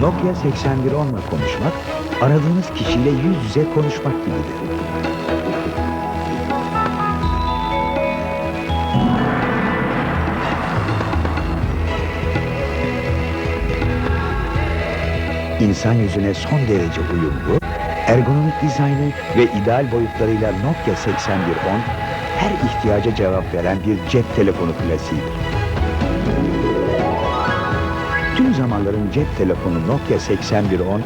Nokia 8110'la konuşmak, aradığınız kişiyle yüz yüze konuşmak gibidir. İnsan yüzüne son derece uyumlu, ergonomik dizaynı ve ideal boyutlarıyla Nokia 8110 her ihtiyaca cevap veren bir cep telefonu klasiğidir. Tüm zamanların cep telefonu Nokia 8110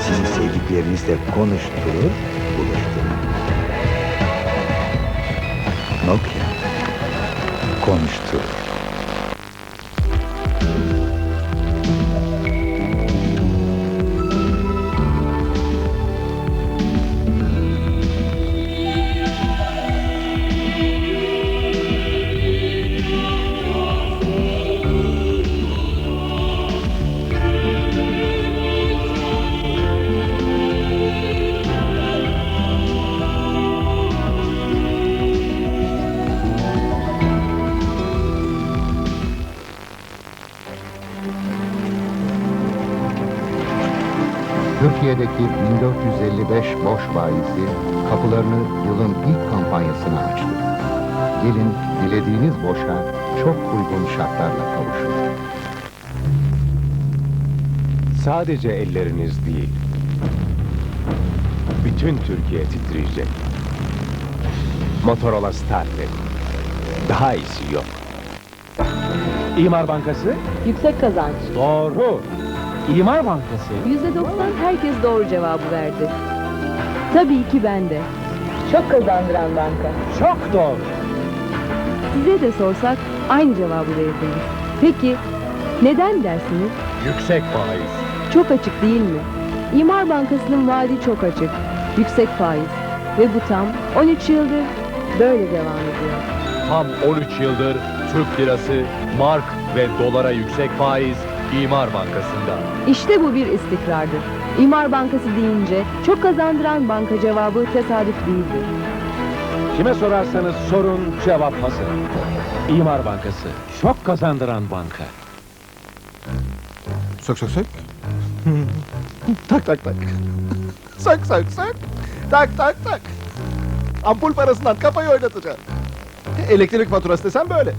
sizi sevdiklerinizle konuşturur, buluşturur. Nokia konuşturur. Türkiye'deki 1455 boş bayisi kapılarını yılın ilk kampanyasına açtı. Gelin dilediğiniz boşa çok uygun şartlarla kavuşun. Sadece elleriniz değil. Bütün Türkiye titreyecek. Motorola Startek. Daha iyisi yok. İmar Bankası? Yüksek kazanç. Doğru. İmar Bankası. Yüzde doksan herkes doğru cevabı verdi. Tabii ki ben de. Çok kazandıran banka. Çok doğru. Size de sorsak aynı cevabı verirdiniz. Peki neden dersiniz? Yüksek faiz. Çok açık değil mi? İmar Bankası'nın vaadi çok açık. Yüksek faiz. Ve bu tam 13 yıldır böyle devam ediyor. Tam 13 yıldır Türk lirası, mark ve dolara yüksek faiz İmar Bankası'nda. İşte bu bir istikrardır. İmar Bankası deyince çok kazandıran banka cevabı tesadüf değildir. Kime sorarsanız sorun cevap hazır. İmar Bankası. Çok kazandıran banka. Sök sök sök. tak tak tak. Sök sök sök. Tak tak tak. Ampul parasından kafayı oynatacağım. Elektrik faturası desem böyle.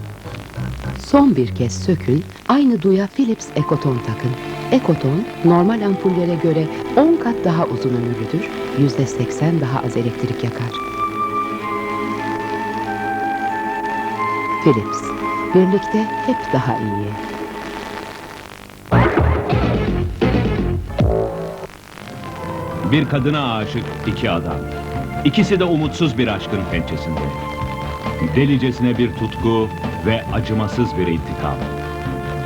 Son bir kez sökün, aynı duya Philips Ekoton takın. Ekoton, normal ampullere göre 10 kat daha uzun ömürlüdür, %80 daha az elektrik yakar. Philips, birlikte hep daha iyi. Bir kadına aşık iki adam. İkisi de umutsuz bir aşkın pençesinde. Delicesine bir tutku ve acımasız bir intikam.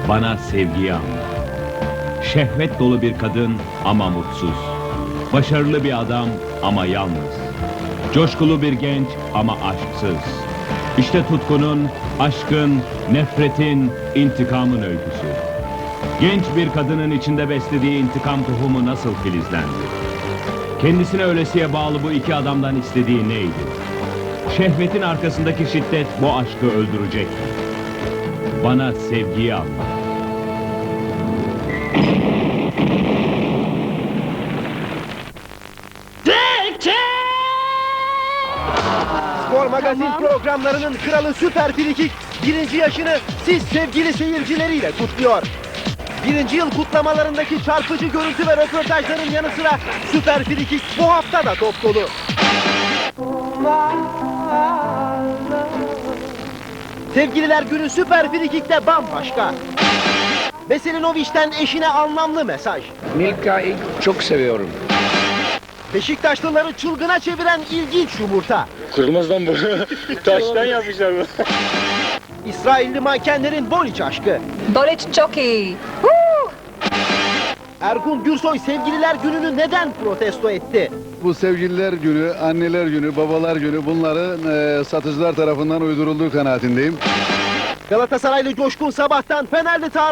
Bana sevgiyi anlat. Şehvet dolu bir kadın ama mutsuz. Başarılı bir adam ama yalnız. Coşkulu bir genç ama aşksız. İşte tutkunun, aşkın, nefretin, intikamın öyküsü. Genç bir kadının içinde beslediği intikam tohumu nasıl filizlendi? Kendisine ölesiye bağlı bu iki adamdan istediği neydi? Şehvetin arkasındaki şiddet bu aşkı öldürecek. Bana sevgiyi anlat. Spor magazin programlarının kralı Süper Frikik birinci yaşını siz sevgili seyircileriyle kutluyor. Birinci yıl kutlamalarındaki çarpıcı görüntü ve röportajların yanı sıra Süper Frikik bu hafta da top dolu. Sevgililer günü Süper Frikik'te bambaşka. Veselinovic'ten eşine anlamlı mesaj. Milka'yı çok seviyorum. Beşiktaşlıları çılgına çeviren ilginç yumurta. Kırmızıdan bu. Taştan yapmışlar bu. İsrailli mankenlerin Boliç aşkı. Doreç çok iyi. Ergun Gürsoy sevgililer gününü neden protesto etti? Bu sevgililer günü, anneler günü, babalar günü bunların eee, satıcılar tarafından uydurulduğu kanaatindeyim. Galatasaraylı Coşkun Sabah'tan Fenerli tar